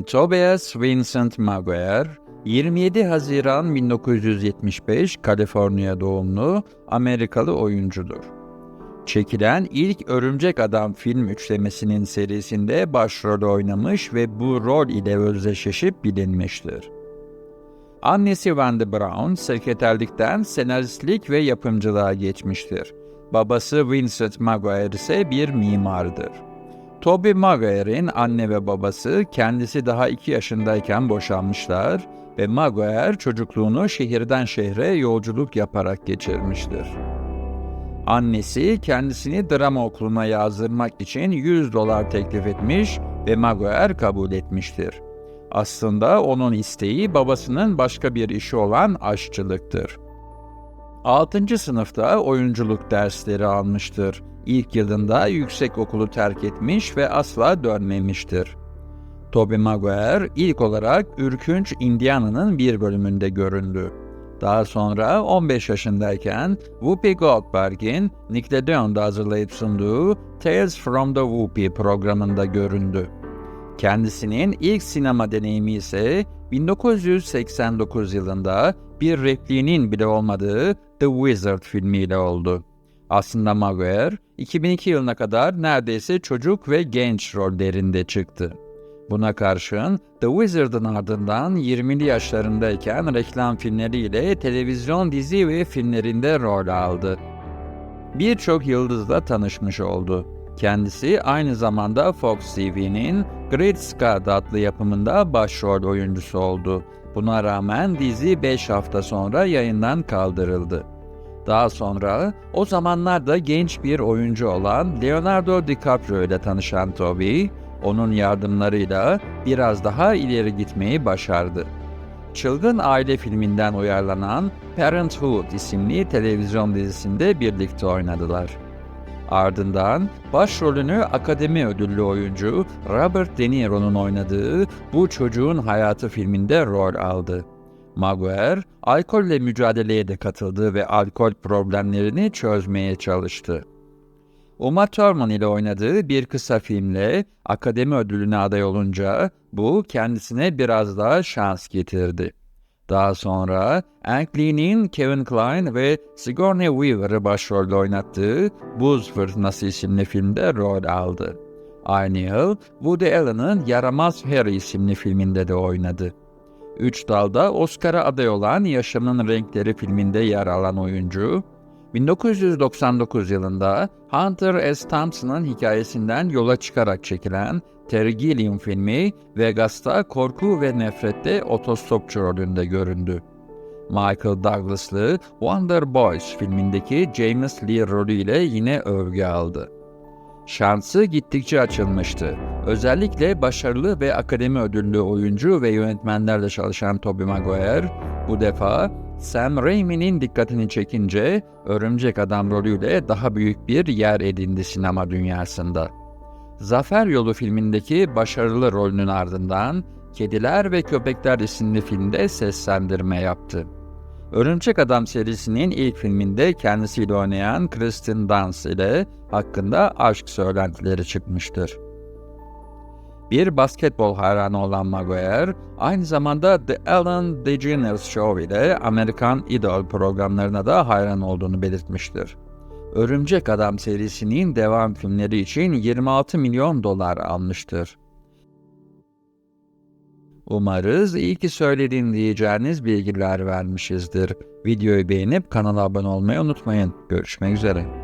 Tobias Vincent Maguire, 27 Haziran 1975 Kaliforniya doğumlu Amerikalı oyuncudur. Çekilen ilk Örümcek Adam film üçlemesinin serisinde başrol oynamış ve bu rol ile özdeşleşip bilinmiştir. Annesi Wendy Brown, sekreterlikten senaristlik ve yapımcılığa geçmiştir. Babası Vincent Maguire ise bir mimardır. Toby Maguire'in anne ve babası kendisi daha 2 yaşındayken boşanmışlar ve Maguire çocukluğunu şehirden şehre yolculuk yaparak geçirmiştir. Annesi kendisini drama okuluna yazdırmak için 100 dolar teklif etmiş ve Maguire kabul etmiştir. Aslında onun isteği babasının başka bir işi olan aşçılıktır. 6. sınıfta oyunculuk dersleri almıştır. İlk yılında yüksek okulu terk etmiş ve asla dönmemiştir. Tobey Maguire ilk olarak Ürkünç Indiana'nın bir bölümünde göründü. Daha sonra 15 yaşındayken Whoopi Goldberg'in Nickelodeon'da hazırlayıp sunduğu Tales from the Whoopi programında göründü. Kendisinin ilk sinema deneyimi ise 1989 yılında bir repliğinin bile olmadığı The Wizard filmiyle oldu. Aslında Maguire 2002 yılına kadar neredeyse çocuk ve genç rollerinde çıktı. Buna karşın The Wizard'ın ardından 20'li yaşlarındayken reklam filmleriyle televizyon dizi ve filmlerinde rol aldı. Birçok yıldızla tanışmış oldu. Kendisi aynı zamanda Fox TV'nin Great Scott adlı yapımında başrol oyuncusu oldu. Buna rağmen dizi 5 hafta sonra yayından kaldırıldı. Daha sonra o zamanlarda genç bir oyuncu olan Leonardo DiCaprio ile tanışan Toby, onun yardımlarıyla biraz daha ileri gitmeyi başardı. Çılgın Aile filminden uyarlanan Parenthood isimli televizyon dizisinde birlikte oynadılar. Ardından başrolünü Akademi ödüllü oyuncu Robert De Niro'nun oynadığı Bu Çocuğun Hayatı filminde rol aldı. Maguire, alkolle mücadeleye de katıldı ve alkol problemlerini çözmeye çalıştı. Uma Thurman ile oynadığı bir kısa filmle Akademi Ödülü'ne aday olunca bu kendisine biraz daha şans getirdi. Daha sonra Ang Lee'nin Kevin Kline ve Sigourney Weaver'ı başrolde oynattığı Buz Fırtınası isimli filmde rol aldı. Aynı yıl Woody Allen'ın Yaramaz Harry isimli filminde de oynadı. Üç dalda Oscar'a aday olan Yaşamın Renkleri filminde yer alan oyuncu, 1999 yılında Hunter S. Thompson'ın hikayesinden yola çıkarak çekilen Terry Gilliam filmi Vegas'ta korku ve nefrette otostopçu rolünde göründü. Michael Douglas'lı Wonder Boys filmindeki James Lee rolüyle yine övgü aldı. Şansı gittikçe açılmıştı. Özellikle başarılı ve akademi ödüllü oyuncu ve yönetmenlerle çalışan Tobey Maguire bu defa Sam Raimi'nin dikkatini çekince Örümcek Adam rolüyle daha büyük bir yer edindi sinema dünyasında. Zafer Yolu filmindeki başarılı rolünün ardından Kediler ve Köpekler isimli filmde seslendirme yaptı. Örümcek Adam serisinin ilk filminde kendisiyle oynayan Kristen Dunst ile hakkında aşk söylentileri çıkmıştır. Bir basketbol hayranı olan Maguire, aynı zamanda The Ellen DeGeneres Show ile Amerikan Idol programlarına da hayran olduğunu belirtmiştir. Örümcek Adam serisinin devam filmleri için 26 milyon dolar almıştır. Umarız iyi ki söylediğin diyeceğiniz bilgiler vermişizdir. Videoyu beğenip kanala abone olmayı unutmayın. Görüşmek üzere.